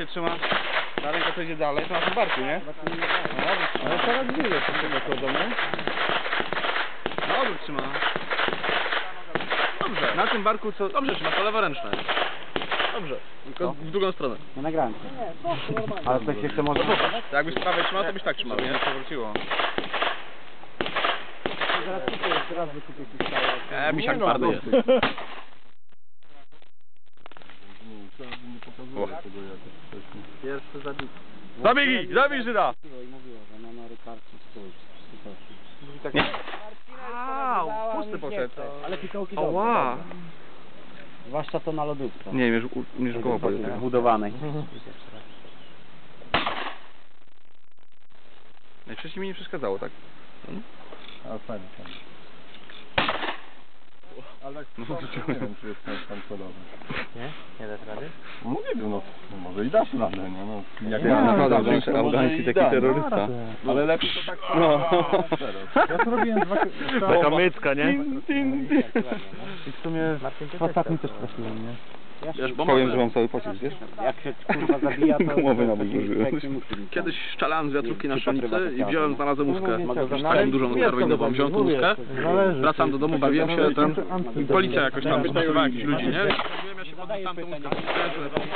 się trzyma, na rękę to idzie dalej, to na tym barku, nie? No, Ale teraz wyjdzie po tym metodą, nie? Dobrze trzyma. Dobrze. Na tym barku co... Dobrze trzyma, to leworęczne. Dobrze. Tylko w drugą stronę. Nie nagrałem. Ale coś jeszcze może... To jakbyś prawej trzymał, to byś tak trzymał, nie? To wróciło. Zaraz kupię, jeszcze raz wykupię stałe. E, misiak Nie no, twardy jest. O. Pierwszy zabity. Zabij, zabij Żyda! I mówiła, że na Mary Karczy stój, wszystko Nie. Au, pusty poszedł. Ale fikołki Ała. dobre. Zwłaszcza to na lodówce. Nie, mierz, mierz go oboje. Budowanej. Nie, wcześniej mi nie przeszkadzało, tak? A fajnie, fajnie. Ale tak No, no, wróciłem. nie wiem, czy jest ten tam celowy. Nie? Nie dasz rady? No nie wiem, no może i dasz radę, nie no. Jak Ja to że może afgański taki da, no. terrorysta. Ale lepiej to tak No. Ja to robiłem dwa Taka mycka, nie? I w sumie w ostatnim też prosiłem, nie? Wiesz, bo Powiem, że mam cały pocisk, wiesz? Jak się kurwa zabija, to... Głowy na taki musi. Kiedyś szczelałem z wiatrówki na strzelnicy i wziąłem, znalazłem łuskę. Taką dużą karabinową, wziąłem tą łuskę. Wracam do domu, bawiłem się, ten... Policja jakoś tam wyszukowała jakichś ludzi, nie? Ja się pod tamtą łuskę.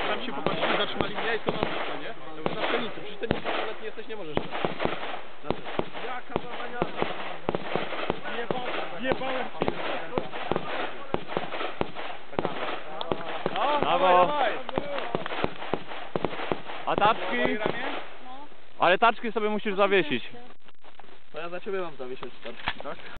Tam się popatrzyli, zatrzymali mnie i to na łuskę, nie? Na strzelnicy, przecież ty nie jesteś, nie możesz. Jaka zawaniana! Jebałem ci! Brawo. A taczki? Ale taczki sobie musisz zawiesić. To ja za ciebie mam zawiesić tak?